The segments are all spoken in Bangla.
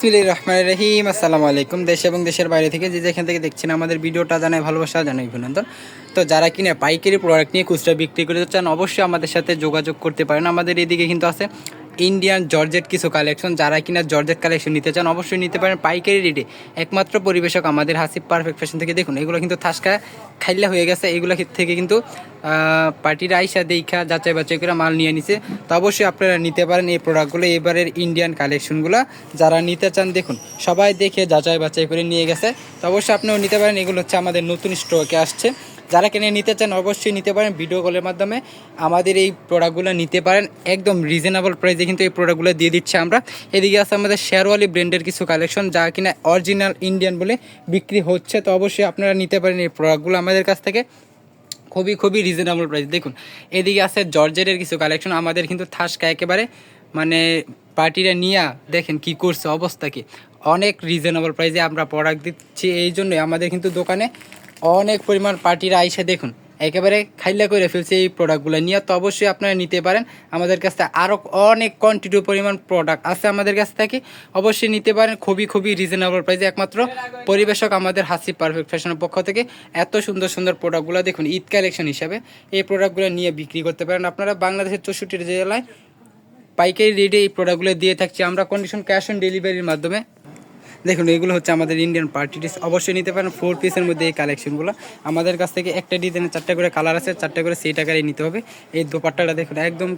বিসমিল্লাহির রহমান রহিম। আসসালামু আলাইকুম দেশ এবং দেশের বাইরে থেকে যে যেখান থেকে দেখছেন আমাদের ভিডিওটা জানাই ভালোবাসা, জানাই অভিনন্দন। তো যারা কিনা পাইকারি প্রোডাক্ট নিয়ে খুচরা বিক্রি করতে চান, অবশ্যই আমাদের সাথে যোগাযোগ করতে পারেন। আমাদের এদিকে কিন্তু আছে ইন্ডিয়ান জর্জেট কিছু কালেকশন যারা কিনা জর্জেট কালেকশন নিতে চান, অবশ্যই নিতে পারেন পাইকারি রেটে একমাত্র পরিবেশক আমাদের হাসিব পারফেক্ট ফ্যাশন থেকে। দেখুন, এগুলো কিন্তু থাসকা খাইলা হয়ে গেছে। এগুলো থেকে কিন্তু পার্টির আইসা দেখা, যাচাই বাছাই করে মাল নিয়ে নিছে। তো অবশ্যই আপনারা নিতে পারেন এই প্রোডাক্টগুলো এবারের ইন্ডিয়ান কালেকশনগুলো যারা নিতে চান, দেখুন, সবাই দেখে যাচাই বাছাই করে নিয়ে গেছে। তো অবশ্যই আপনিও নিতে পারেন। এগুলো হচ্ছে আমাদের নতুন স্টকে আসছে। যারা কিনে নিতে চান অবশ্যই নিতে পারেন ভিডিও কলের মাধ্যমে। আমাদের এই প্রোডাক্টগুলো নিতে পারেন। একদম রিজনেবল প্রাইসে কিন্তু এই প্রোডাক্টগুলো দিয়ে দিচ্ছে আমরা। এদিকে আছে আমাদের শেরওয়ালি ব্র্যান্ডের কিছু কালেকশন যা কিনা অরিজিনাল ইন্ডিয়ান বলে বিক্রি হচ্ছে। তো অবশ্যই আপনারা নিতে পারেন এই প্রোডাক্টগুলো আমাদের কাছ থেকে। খুবই খুবই রিজনেবল প্রাইস দেখুন, এদিকে আছে জর্জেটের কিছু কালেকশন আমাদের কিন্তু থাসকা একেবারে মানে পার্টিরা নিয়ে দেখেন কি করছে, অবস্থা কি। অনেক রিজনেবল প্রাইসে আমরা প্রোডাক্ট দিচ্ছি। এই জন্যই আমাদের কিন্তু দোকানে অনেক পরিমাণ পার্টিরা আইসে দেখুন, একেবারে খাইলা করে ফেলছে এই প্রোডাক্টগুলো নিয়ে তো অবশ্যই আপনারা নিতে পারেন। আমাদের কাছ থেকে আরও অনেক কোয়ান্টিটি পরিমাণ প্রোডাক্ট আছে আমাদের কাছ থেকে। অবশ্যই নিতে পারেন, খুবই খুবই রিজনেবল প্রাইসে একমাত্র পরিবেশক আমাদের হাসি পারফেক্ট ফ্যাশনের পক্ষ থেকে। এত সুন্দর সুন্দর প্রোডাক্টগুলো দেখুন, ঈদ কালেকশন হিসাবে এই প্রোডাক্টগুলো নিয়ে বিক্রি করতে পারেন। আপনারা বাংলাদেশের চৌষট্টি জেলায় পাইকারি রেটে এই প্রোডাক্টগুলো দিয়ে থাকছি। আমরা কন্ডিশন ক্যাশ অন ডেলিভারির মাধ্যমে দেখুন, এগুলো হচ্ছে আমাদের ইন্ডিয়ান পার্টি ড্রেস অবশ্যই নিতে পারেন ফোর পিসের মধ্যে এই কালেকশনগুলো আমাদের কাছ থেকে একটা ডিজাইনের চারটা করে কালার আছে, চারটা করে সেই টাকারই নিতে হবে। এই দোপাট্টাটা দেখুন, একদম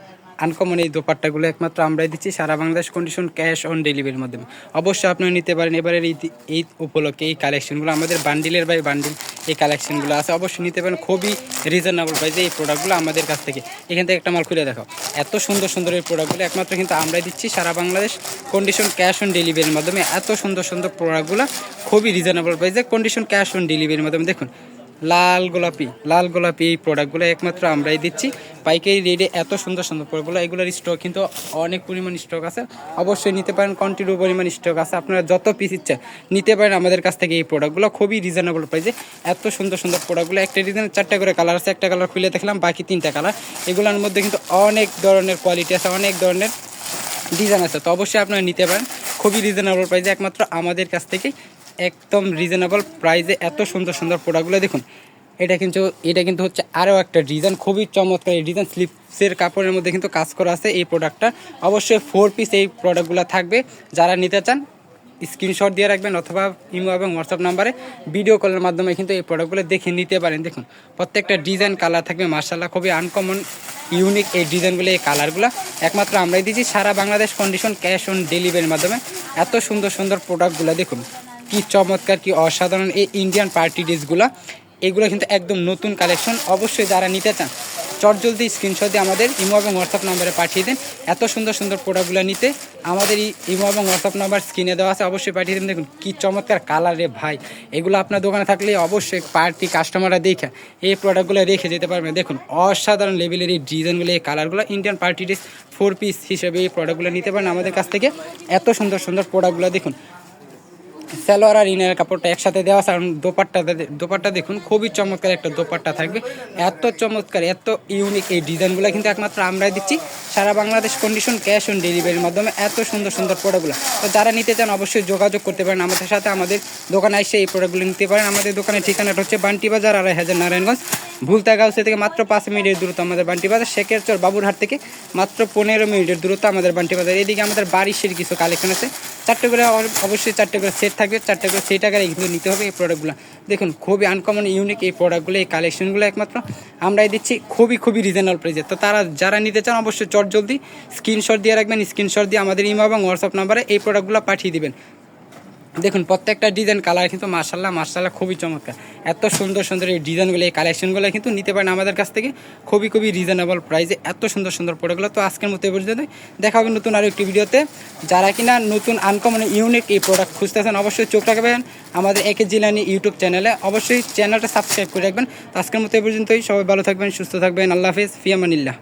আনকমন এই দোপাট্টাগুলো একমাত্র আমরাই দিচ্ছি। সারা বাংলাদেশ কন্ডিশন ক্যাশ অন ডেলিভারির মাধ্যমে। অবশ্যই আপনারা নিতে পারেন। এবারের এই ঈদ উপলক্ষে এই কালেকশনগুলো আমাদের বান্ডিলের বাই বান্ডিল এই কালেকশনগুলো আছে। অবশ্যই নিতে পারেন। খুবই রিজনেবল প্রাইসে এই প্রোডাক্টগুলো আমাদের কাছ থেকে। এখান থেকে একটা মাল খুলে দেখাও। এত সুন্দর সুন্দর এই প্রোডাক্টগুলো একমাত্র কিন্তু আমরাই দিচ্ছি। সারা বাংলাদেশ কন্ডিশন ক্যাশ অন ডেলিভারির মাধ্যমে এত সুন্দর সুন্দর প্রোডাক্টগুলো খুবই রিজনেবল প্রাইসে কন্ডিশন ক্যাশ অন ডেলিভারির মাধ্যমে। দেখুন লাল গোলাপি লাল গোলাপি এই প্রোডাক্টগুলো একমাত্র আমরাই দিচ্ছি। পাইকারি রেটে এত সুন্দর সুন্দর প্রোডাক্টগুলো এগুলোর স্টক কিন্তু অনেক পরিমাণ স্টক আছে। অবশ্যই নিতে পারেন কন্টিনিউ পরিমাণ স্টক আছে। আপনারা যত পিস ইচ্ছা নিতে পারেন আমাদের কাছ থেকে এই প্রোডাক্টগুলো খুবই রিজনেবল প্রাইসে এত সুন্দর সুন্দর প্রোডাক্টগুলো একটা ডিজাইনের চারটা করে কালার আছে, একটা কালার খুলে দেখলাম, বাকি তিনটা কালার এগুলোর মধ্যে কিন্তু অনেক ধরনের কোয়ালিটি আছে, অনেক ধরনের ডিজাইন আছে। তো অবশ্যই আপনারা নিতে পারেন। খুবই রিজনেবল প্রাইসে একমাত্র আমাদের কাছ থেকে একদম রিজনেবল প্রাইসে এত সুন্দর সুন্দর প্রোডাক্টগুলো দেখুন। এটা কিন্তু এটা কিন্তু হচ্ছে আরও একটা ডিজাইন খুবই চমৎকার এই ডিজাইন স্লিপসের কাপড়ের মধ্যে কিন্তু কাজ করা আছে এই প্রোডাক্টটা অবশ্যই ফোর পিস এই প্রোডাক্টগুলো থাকবে। যারা নিতে চান স্ক্রিনশট দিয়ে রাখবেন অথবা ইমো এবং হোয়াটসঅ্যাপ নাম্বারে। ভিডিও কলের মাধ্যমে কিন্তু এই প্রোডাক্টগুলো দেখে নিতে পারেন। দেখুন, প্রত্যেকটা ডিজাইন কালার থাকবে মার্শাল্লাহ খুবই আনকমন ইউনিক এই ডিজাইনগুলো এই কালারগুলো একমাত্র আমরাই দিচ্ছি, সারা বাংলাদেশ কন্ডিশন ক্যাশ অন ডেলিভারির মাধ্যমে। এত সুন্দর সুন্দর প্রোডাক্টগুলো দেখুন। কি চমৎকার, কি অসাধারণ এই ইন্ডিয়ান পার্টি ড্রেসগুলো এগুলো কিন্তু একদম নতুন কালেকশন অবশ্যই যারা নিতে চান চটজলদি স্ক্রিনশট দিয়ে আমাদের ইমো এবং হোয়াটসঅ্যাপ নাম্বারে পাঠিয়ে দিন। এত সুন্দর সুন্দর প্রোডাক্টগুলো নিতে আমাদের এই ইমো এবং হোয়াটসঅ্যাপ নাম্বার স্ক্রিনে দেওয়া আছে, অবশ্যই পাঠিয়ে দিন। দেখুন কী চমৎকার কালার রে ভাই। এগুলো আপনার দোকানে থাকলে অবশ্যই পার্টি কাস্টমাররা দেখে এই প্রোডাক্টগুলো রেখে যেতে পারবে দেখুন অসাধারণ লেভেলের এই ডিজাইনগুলো এই কালারগুলো Indian party dress four piece হিসেবে এই প্রোডাক্টগুলো নিতে পারেন আমাদের কাছ থেকে। এত সুন্দর সুন্দর প্রোডাক্টগুলো দেখুন। সালোয়ার আর ইনার কাপড়টা একসাথে দেওয়া আছে। আর দোপাট্টা দোপাট্টা দেখুন, খুবই চমৎকার একটা দোপাট্টা থাকবে। এত চমৎকার, এত ইউনিক এই ডিজাইনগুলো কিন্তু একমাত্র আমরাই দিচ্ছি। সারা বাংলাদেশ কন্ডিশন ক্যাশ অন ডেলিভারির মাধ্যমে এত সুন্দর সুন্দর প্রোডাক্টগুলো তো যারা নিতে চান অবশ্যই যোগাযোগ করতে পারেন আমাদের সাথে। আমাদের দোকানে এসে এই প্রোডাক্টগুলো নিতে পারেন। আমাদের দোকানের ঠিকানাটা হচ্ছে বান্টি বাজার আড়াই হাজার নারায়ণগঞ্জ, ভুলতাগাউসে থেকে মাত্র পাঁচ মিনিটের দূরত্ব আমাদের বান্টি বাজার শেখের চর বাবুরহাট থেকে মাত্র পনেরো মিনিটের দূরত্ব আমাদের বান্টি বাজার এদিকে আমাদের বারিশের কিছু কালেকশন আছে। চারটে করে অবশ্যই চারটে করে সেট থাকবে, চারটে করে সেই টাকার কিন্তু নিতে হবে এই প্রোডাক্টগুলো দেখুন, খুবই আনকমন ইউনিক এই প্রোডাক্টগুলো এই কালেকশনগুলো একমাত্র। আমরাই দিচ্ছি খুবই খুবই রিজনেবল প্রাইসে তো তারা যারা নিতে চান অবশ্যই চট জলদি স্ক্রিনশট দিয়ে রাখবেন স্ক্রিনশট দিয়ে আমাদের ইমো এবং হোয়াটসঅ্যাপ নাম্বারে এই প্রোডাক্টগুলো পাঠিয়ে দিবেন। দেখুন, প্রত্যেকটা ডিজাইন কালার কিন্তু মার্শাল্লাহ মার্শাল্লাহ খুবই চমৎকার। এত সুন্দর সুন্দর এই ডিজাইনগুলো এই কালেকশনগুলো কিন্তু নিতে পারেন আমাদের কাছ থেকে। খুবই খুবই রিজনেবল প্রাইসে এত সুন্দর সুন্দর প্রোডাক্টগুলো তো আজকের মতো এই পর্যন্ত দেখা হবে নতুন আরও একটি ভিডিওতে যারা কিনা নতুন আনকমন ইউনিক এই প্রোডাক্ট খুঁজতে খুঁজতেছেন, অবশ্যই চোখ রাখবেন। আমাদের একে জিলানি ইউটিউব চ্যানেলে অবশ্যই চ্যানেলটা সাবস্ক্রাইব করে রাখবেন। তো আজকের মতো এই পর্যন্তই। সবাই ভালো থাকবেন, সুস্থ থাকবেন। আল্লাহ হাফিজ। ফিয়ামানিল্লাহ।